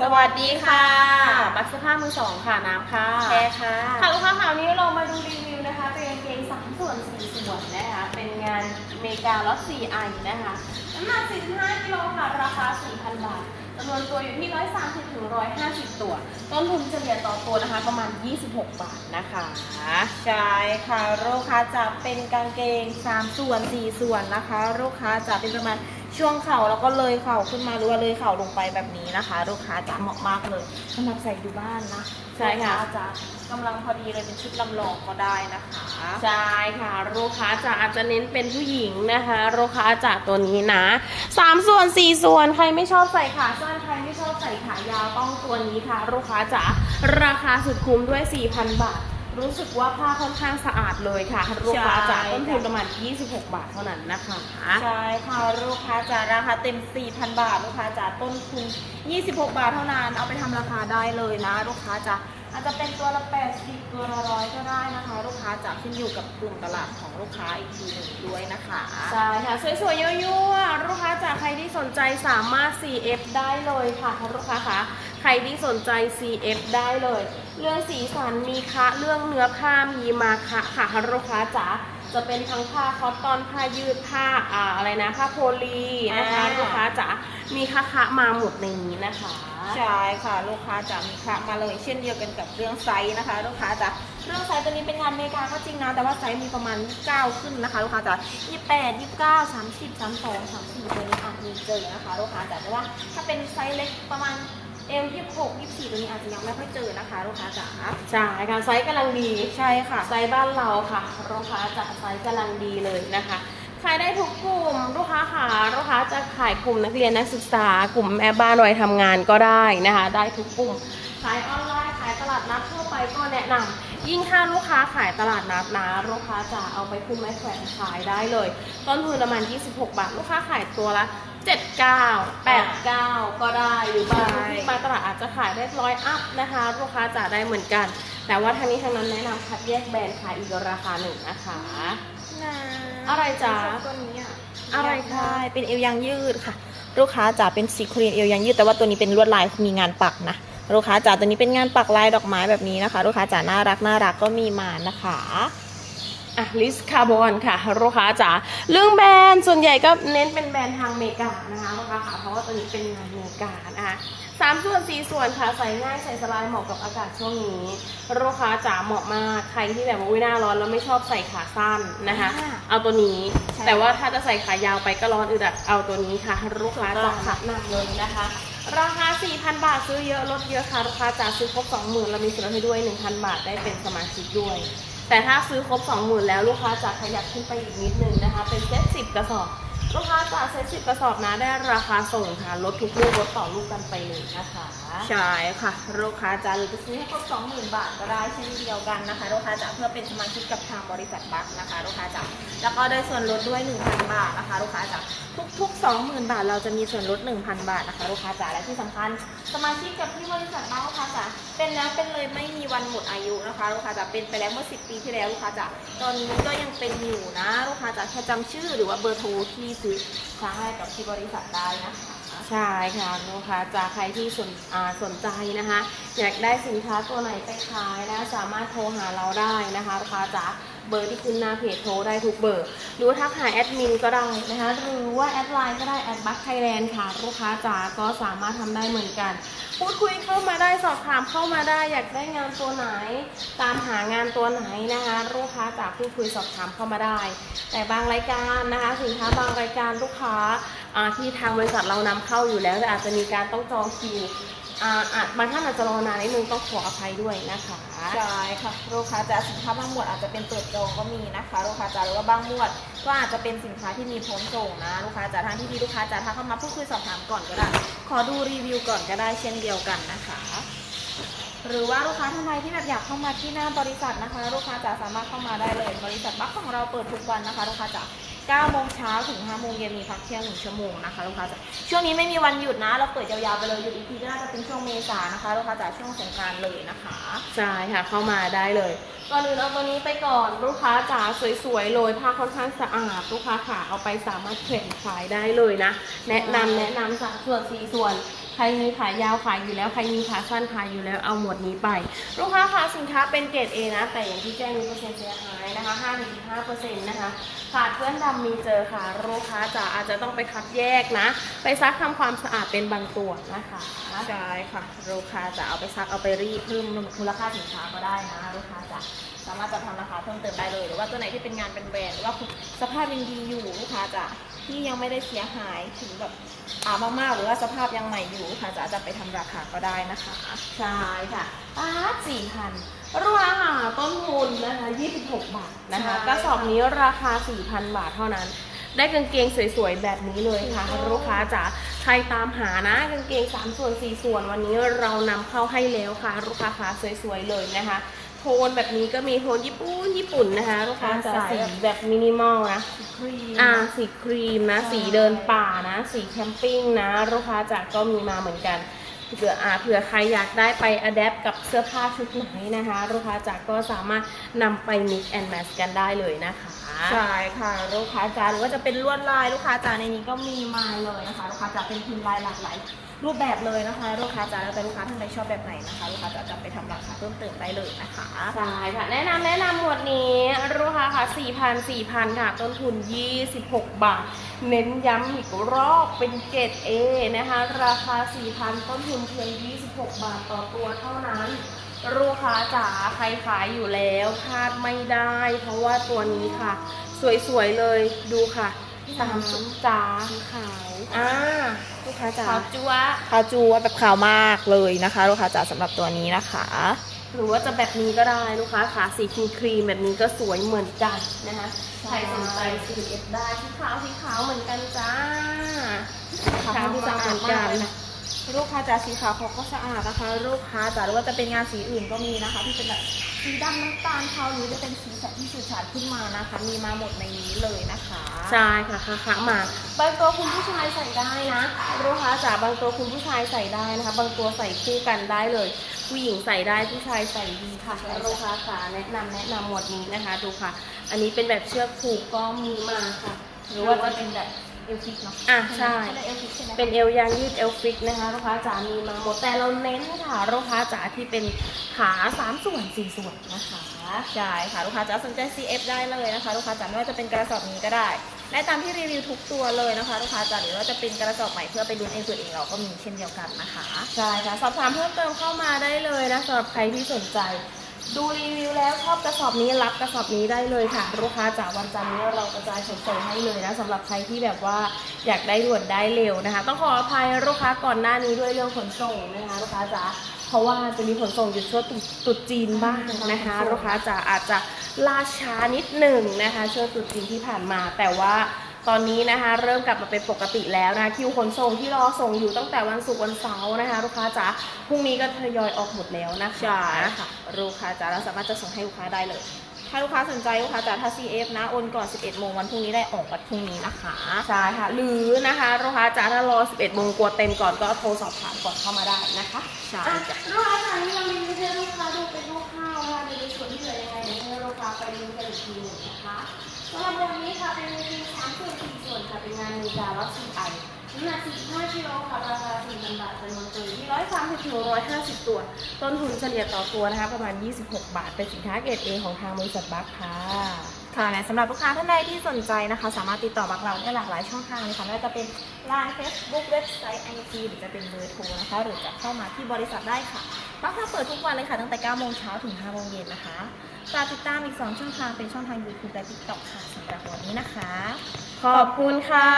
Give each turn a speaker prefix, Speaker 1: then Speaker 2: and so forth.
Speaker 1: สวัสดีค่ะ บัตรเสื้อผ้ามือสองค่ะน้ำค่ะ
Speaker 2: แค่ค่ะ
Speaker 1: ค่ะลูกค้าข่าวนี้เรามาดูรีวิวนะคะ เป็นกางเกงสามส่วนสี่ส่วนนะคะ เป็นงานอเมริกาล็อตสี่ไอนะคะน้ำหนัก45กิโลค่ะ ราคา 4,000 บาทจำนวนตัวอยู่ที่ 130ถึง150 ตัว ต้นทุนเฉลี่ยต่อตัวนะคะ ประมาณ 26 บาทนะคะ
Speaker 2: ใช่ค่ะลูกค้าจะเป็นกางเกง3ส่วน4ส่วนนะคะ ลูกค้าจะเป็นประมาณ ช่วงเข่าแล้วก็เลยเข่าขึ้นมาหรือว่าเลยเข่าลงไปแบบนี้นะคะลูกค้าจะเหมาะมากเลยสำหรับใส่อยู่บ้านนะ
Speaker 1: ใช่ค่ะ
Speaker 2: ลูกาจะกำลังพอดีเลยเป็นชุดลำลองก็ได้นะคะ
Speaker 1: ใช่ค่ะลูกค้าจะอาจจะเน้นเป็นผู้หญิงนะคะลูกค้าจากตัวนี้นะสามส่วนสี่ส่วนใครไม่ชอบใส่ขาสั้นใครไม่ชอบใส่ขายาวต้องตัวนี้ค่ะลูกค้าจ๋าราคาสุดคุ้มด้วย4,000 บาท รู้สึกว่าผ้าค่อนข้างสะอาดเลยค่ะลูกค้าจ๋าต้นทุนประมาณ 26 บาทเท่านั้นนะคะ
Speaker 2: ใช่ค่ะลูกค้าจะราคาเต็ม 4,000 บาท ลูกค้าจะต้นทุน 26 บาทเท่านั้น เอาไปทำราคาได้เลยนะ ลูกค้าจะอาจจะเป็นตัวละ 80 ตัวละร้อยก็ได้นะคะ ลูกค้าจะขึ้นอยู่กับกลุ่มตลาดของลูกค้าอีกทีหนึ่งด้วยนะคะ
Speaker 1: ใช่ค่ะสวยๆยั่วๆลูกค้าจากใครที่สนใจสามารถ CF ได้เลยค่ะลูกค้าคะใครที่สนใจ CF ได้เลย เรื่องสีสันมีคะเรื่องเนื้อผ้ามีมาคะค่ะลูกค้าจ๋าจะเป็นทั้งผ้าคอตตอนผ้ายืดผ้าอ่าอะไรนะผ้าโพลีนะคะ
Speaker 2: อ่า
Speaker 1: ลูกค้าจ๋ามีคะคะมาหมดในนี้นะคะ
Speaker 2: ใช่ค่ะลูกค้าจะมีค่ะมาเลยเช่นเดียวกันกับเรื่องไซส์นะคะ ลูกค้าจะเรื่องไซส์ตัวนี้เป็นงานอเมริกาก็จริงนะแต่ว่าไซส์มีประมาณ9ขึ้นนะคะ ลูกค้าจะ28 29 30 32 34ตัวนี้อาจมีเจอนะคะ ลูกค้าจะแต่ว่าถ้าเป็นไซส์เล็กประมาณ เอล26 24ตัวนี้อาจจะยังไม่ค่อยเจอนะคะลูกค้าจ๋า
Speaker 1: ใช่ค่ะไซส์กำลังดี
Speaker 2: ใช่ค่ะ
Speaker 1: ไซส์บ้านเราค่ะลูกค้าจะไซส์กำลังดีเลยนะคะขายได้ทุกกลุ่มลูกค้าค่ะลูกค้าจะขายกลุ่มนักเรียนนักศึกษากลุ่มแม่บ้านวัยทำงานก็ได้นะคะ ได้ทุกกลุ่มขายออนไลน์ขายตลาดนัดทั่วไปก็แนะนำยิ่งถ้าลูกค้าขายตลาดนัดนะลูกค้าจะเอาไปขึ้นไม้แขวนขายได้เลย ต้นทุนประมาณ 26 บาท ลูกค้าขายตัวละ 79 89ก็ได้หรือบาง
Speaker 2: ใช่
Speaker 1: ที่มาตลาดอาจจะขายได้ร้อยอัพนะคะลูกค้าจะได้เหมือนกัน แต่ว่าทางนี้ทางนั้นแนะนำคัดแยกแบรนด์ขายอีกราคาหนึ่งนะคะอะไรจ๊ะ
Speaker 2: ตัวนี้อะ
Speaker 1: อะไรคะ
Speaker 2: ใช่เป็นเอวยางยืดค่ะ ลูกค้าจ๋าเป็นสีครีนเอวยางยืดแต่ว่าตัวนี้เป็นลวดลายมีงานปักนะลูกค้าจ๋าตัวนี้เป็นงานปักลายดอกไม้แบบนี้นะคะ ลูกค้าจ๋าน่ารักน่ารักก็มีมานะคะ
Speaker 1: อะลิสคาร์บอนค่ะลูกค้าจ๋าเรื่องแบรนด์ส่วนใหญ่ก็เน้นเป็นแบรนด์ทางอเมริกานะคะลูกค้าค่ะเพราะว่าตัวนี้เป็นงานอเมริกานะคะสามส่วนสี่ส่วนค่ะใส่ง่ายใส่สบายเหมาะกับอากาศช่วงนี้ลูกค้าจ๋าเหมาะมากใครที่แบบว่าอุ๊ยหน้าร้อนแล้วไม่ชอบใส่ขาสั้นนะคะ
Speaker 2: อ่า
Speaker 1: เอาตัวนี้
Speaker 2: ใช่
Speaker 1: แต่ว่าถ้าจะใส่ขายาวไปก็ร้อนอึดอัดเอาตัวนี้ค่ะลูกค้า
Speaker 2: ถูกต้
Speaker 1: จ๋า
Speaker 2: องค่ะ
Speaker 1: แนะนำเลยนะคะราคา 4,000 บาท ซื้อเยอะ ลดเยอะค่ะลูกค้าจ๋าซื้อครบ 20,000เรามีส่วนลดให้ด้วย 1,000 บาท ได้เป็นสมาชิกด้วย แต่ถ้าซื้อครบ20,000แล้วลูกค้าจะขยับขึ้นไปอีกนิดนึงนะคะ เป็นเซ็ต10กระสอบ ลูกค้าจะเซ็ต10กระสอบนะได้ราคาส่งค่ะลดทุกลูกลดต่อลูกกันไปเลยนะคะ
Speaker 2: ใช่ค่ะ ลูกค้าจ๋าหรือจะซื้อให้ครบ20,000 บาทก็ได้เช่นเดียวกันนะคะ ลูกค้าจ๋าเพื่อเป็นสมาชิกกับทางบริษัทบัคนะคะ ลูกค้าจ๋าแล้วก็ได้ส่วนลดด้วย 1,000 บาทนะคะ ลูกค้าจ๋าทุกๆ 20,000 บาท เราจะมีส่วนลด 1,000 บาทนะคะลูกค้าจ๋าและที่สำคัญ สมาชิกกับที่บริษัทบัคลูกค้าจ๋าเป็นแล้วเป็นเลยไม่มีวันหมดอายุนะคะลูกค้าจ๋าเป็นไปแล้วเมื่อ 10 ปีที่แล้วลูกค้าจ๋าตอนนี้ก็ยังเป็นอยู่นะลูกค้าจ๋าแค่จำชื่อหรือว่าเบอร์โทรที่ซื้อครั้งแรกกับที่บริษัทได้นะคะ
Speaker 1: ใช่ค่ะลูกค้าจ๋าใครที่สนอ่าสนใจนะคะ อยากได้สินค้าตัวไหนไปขายนะสามารถโทรหาเราได้นะคะลูกค้าจ๋า เบอร์ที่ขึ้นหน้าเพจโทรได้ทุกเบอร์ หรือว่าทักหาแอดมินก็ได้นะคะ หรือว่าแอดไลน์ก็ได้แอดบัคไทยแลนด์ค่ะลูกค้าจ๋าก็สามารถทำได้เหมือนกัน พูดคุยเข้ามาได้สอบถามเข้ามาได้อยากได้งานตัวไหน ตามหางานตัวไหนนะคะลูกค้าจ๋าพูดคุยสอบถามเข้ามาได้ แต่บางรายการนะคะสินค้าบางรายการลูกค้าที่ทางบริษัทเรานำเข้าอยู่แล้วแต่อาจจะมีการต้องจองคิว อ่าอาจบางท่านอาจจะรอนานนิดนึงต้องขออภัยด้วยนะคะ
Speaker 2: ใช่ค่ะลูกค้าจะสินค้าบางหมวดอาจจะเป็นเปิดจองก็มีนะคะลูกค้าจะหรือว่าบางหมวด ก็อาจจะเป็นสินค้าที่มีพร้อมส่งนะลูกค้าจะทางที่ดีลูกค้าจะทักเข้ามาพูดคุยสอบถามก่อนก็ได้ขอดูรีวิวก่อนก็ได้เช่นเดียวกันนะคะ หรือว่าลูกค้าท่านใดที่แบบอยากเข้ามาที่หน้าบริษัทนะคะ ลูกค้าจะสามารถเข้ามาได้เลย บริษัทบัคของเราเปิดทุกวันนะคะ ลูกค้าจะ 9โมงเช้าถึง5โมงเย็นมีพักเที่ยงหนึ่งชั่วโมงนะคะลูกค้าจะช่วงนี้ไม่มีวันหยุดนะ เราเปิดยาวๆไปเลยหยุดอีกทีก็น่าจะเป็นช่วงเมษานะคะลูกค้าจะช่วงสงกรารเลยนะคะ
Speaker 1: ใช่ค่ะเข้ามาได้เลยก่อนอื่นเอาตัวนี้ไปก่อนลูกค้าจ๋าสวยๆเลยผ้าค่อนข้างสะอาดลูกค้าขาเอาไปสามารถแขวนขายได้เลยนะ แนะนำแนะนำสามส่วนสี่ส่วน ใครมีขายาวขายอยู่แล้ว ใครมีขาสั้นขายอยู่แล้วเอาหมวดนี้ไป ลูกค้าคะสินค้าเป็นเกรด A นะ แต่อย่างที่แจ้งมีเปอร์เซ็นต์เสียหายนะคะ5-15%นะคะขาดเพื่อนดำมีเจอค่ะ ลูกค้าจะอาจจะต้องไปคัดแยกนะ ไปซักทำความสะอาดเป็นบางตัวนะคะ
Speaker 2: ใช่ค่ะ ลูกค้าจะเอาไปซักเอาไปรีดเพิ่มมูลค่าสินค้าก็ได้นะลูกค้าจะสามารถจะทำราคาเพิ่มเติมได้เลย หรือว่าตัวไหนที่เป็นงานเป็นแบรนด์หรือว่าสภาพยังดีอยู่ลูกค้าจะ ที่ยังไม่ได้เสียหายถึงแบบอ่ามากๆ หรือว่าสภาพยังใหม่อยู่ลูกค้าจะอาจจะไปทำราคาก็ได้นะคะ
Speaker 1: ใช่ค่ะปาร์ตสี่พันราคาต้นทุนนะคะ26 บาทนะคะ
Speaker 2: ใช่
Speaker 1: กระสอบนี้ราคา 4,000 บาทเท่านั้นได้กางเกงสวยๆ แบบนี้เลยค่ะ
Speaker 2: ถูกต้อง
Speaker 1: ลูกค้าจ๋าใครตามหานะกางเกง 3 ส่วน 4 ส่วนวันนี้เรานำเข้าให้แล้วค่ะ ลูกค้าขาสวยๆ เลยนะคะโท นแบบนี้ก็มีโทนญี่ปุ่นญี่ปุ่นนะคะลูกค้าจ๋าสีแบบมินิมอลนะ
Speaker 2: ครีม
Speaker 1: อ่าสีครีมนะ
Speaker 2: ใช่
Speaker 1: สีเดินป่านะ สีแคมปิ้งนะลูกค้าจากก็มีมาเหมือนกันเผื่ออ่าเผื่อใครอยากได้ไปอัดแอปกับเสื้อผ้าชุดไหนนะคะ ลูกค้าจากก็สามารถนำไป mix and match กันได้เลยนะคะ
Speaker 2: ใช่ค่ะ ลูกค้าจ๋าหรือว่าจะเป็นลวดลายลูกค้าจ๋าในนี้ก็มีมาเลยนะคะ ลูกค้าจ๋าเป็นพิมพ์ลายหลากหลาย รูปแบบเลยนะคะ ลูกค้าจ๋าแล้วแต่ลูกค้าท่านใดชอบแบบไหนนะคะ ลูกค้าจ๋าจะไปทำราคาเพิ่มเติมได้เลยนะคะ
Speaker 1: ใช่ค่ะ แนะนำแนะนำหมวดนี้ลูกค้าค่ะ4,000 4,000 ค่ะ ต้นทุน 26 บาท เน้นย้ำอีกรอบเป็นเกรด A นะคะ ราคา 4,000 ต้นทุนเพียง 26 บาทต่อตัวเท่านั้นลูกค้าจ๋าใครขายอยู่แล้วพลาดไม่ได้ เพราะว่าตัวนี้ค่ะ สวยๆเลยดูค่ะ สามสุดจ๋า
Speaker 2: สีขาว
Speaker 1: อ่าลูกค้าจ๋า
Speaker 2: ขาวจัวขาวจัวแบบขาวมากเลยนะคะ ลูกค้าจ๋าสำหรับตัวนี้นะคะ
Speaker 1: หรือว่าจะแบบนี้ก็ได้ลูกค้าขาสีครีมครีมๆแบบนี้ก็สวยเหมือนกันนะคะ
Speaker 2: ใช่
Speaker 1: ใครสนใจสีเอฟได้สีขาวสีขาวเหมือนกันจ้า
Speaker 2: ขาวที่สะอาดมากเลยนะลูกค้าจ๋าสีขาวเขาก็สะอาดนะคะ ลูกค้าจ๋าหรือว่าจะเป็นงานสีอื่นก็มีนะคะ ที่เป็นแบบ สีดำน้ำตาลเทาหรือจะเป็นสีสันที่ฉูดฉาดขึ้นมานะคะ มีมาหมดในนี้เลยนะคะ
Speaker 1: ใช่ค่ะค่ะค่ะมา บางตัวคุณผู้ชายใส่ได้นะลูกค้าจ๋าบางตัวคุณผู้ชายใส่ได้นะคะ บางตัวใส่คู่กันได้เลย ผู้หญิงใส่ได้ผู้ชายใส่ดีค่ะลูกค้าขาแนะนำแนะนำหมวดนี้นะคะ ดูค่ะ อันนี้เป็นแบบเชือกผูกก็มีมาค่ะ
Speaker 2: หรือว่าจะเป็นแบบ เอลฟิกเนาะ
Speaker 1: อะใช่
Speaker 2: เขาเรียกเอลฟิกใช่ไหม
Speaker 1: เป็นเอวยางยืดเอลฟิกนะคะลูกค้าจ๋ามีมาหมดแต่เราเน้นค่ะลูกค้าจ๋าที่เป็นขาสามส่วนสี่ส่วนนะคะ
Speaker 2: ใช่ค่ะลูกค้าจ๋าสนใจ CF ได้เลยนะคะลูกค้าจ๋าไม่ว่าจะเป็นกระสอบนี้ก็ได้ได้ตามที่รีวิวทุกตัวเลยนะคะลูกค้าจ๋าหรือว่าจะเป็นกระสอบใหม่เพื่อไปลุ้นเองตัวเองเราก็มีเช่นเดียวกันนะคะ
Speaker 1: ใช่ค่ะสอบถามเพิ่มเติมเข้ามาได้เลยนะสำหรับใครที่สนใจ ดูรีวิวแล้วชอบกระสอบนี้รับกระสอบนี้ได้เลยค่ะ ลูกค้าจากวันจันทร์นี้เรากระจายส่งให้เลยนะสำหรับใครที่แบบว่าอยากได้ด่วนได้เร็วนะคะ ต้องขออภัยลูกค้าก่อนหน้านี้ด้วยเรื่องขนส่งนะคะ ลูกค้าจ๋าเพราะว่าจะมีขนส่งหยุดช่วงตรุษตรุษจีนบ้างนะคะ ลูกค้าจ๋าอาจจะล่าช้านิดหนึ่งนะคะช่วงตรุษจีนที่ผ่านมาแต่ว่า ตอนนี้นะคะ เริ่มกลับมาเป็นปกติแล้วนะคะคิวขนส่งที่รอส่งอยู่ตั้งแต่วันศุกร์วันเสาร์นะคะลูกค้าจ๋าพรุ่งนี้ก็ทยอยออกหมดแล้วนะคะ
Speaker 2: ใช่ค่ะลูกค้าจ๋าเราสามารถจะส่งให้ลูกค้าได้เลยถ้าลูกค้าสนใจลูกค้าจ๋าถ้า CF นะโอนก่อน 11 โมงวันพรุ่งนี้ได้ออกวันพรุ่งนี้นะคะ
Speaker 1: ใช่ค่ะ หรือนะคะลูกค้าจ๋าถ้ารอ 11 โมงกลัวเต็มก่อนก็โทรสอบถามก่อนเข้ามาได้นะคะ
Speaker 2: ใช่
Speaker 1: อะ
Speaker 2: จ้ะ
Speaker 1: ลูกค้าจ๋านี่เรามีให้ลูกค้าดูเป็นลูกข้าวนะคะในส่วนที่เหลือยังไงเดี๋ยวให้ลูกค้าไปดูกันอีกทีหนึ่งนะคะสำหรับวันนี้ ค่ะเป็นทีสามส่วนสี่ส่วนค่ะเป็นงานมือจารรับสี่ไอน้ำหนัก45กิโลค่ะราคา4,000บาทจำนวนตัวอยู่ที่130ถึง150 ตัว ต้นทุนเฉลี่ยต่อตัวนะคะ ประมาณ 26 บาท เป็นสินค้าเกรดเอของทางบริษัทบัคค่ะ
Speaker 2: ค่ะและสำหรับลูกค้าท่านใดที่สนใจนะคะ สามารถติดต่อบักเราได้หลากหลายช่องทางเลยค่ะไม่ว่าจะเป็นไลน์เฟซบุ๊กเว็บไซต์ไอจีหรือจะเป็นเบอร์โทรนะคะ หรือจะเข้ามาที่บริษัทได้ค่ะบักเราเปิดทุกวันเลยค่ะตั้งแต่9โมงเช้าถึง5โมงเย็นนะคะฝากติดตามอีก 2 ช่องทางเป็นช่องทาง YouTube และ TikTok ค่ะสำหรับวันนี้นะคะ
Speaker 1: ขอบคุณค่ะ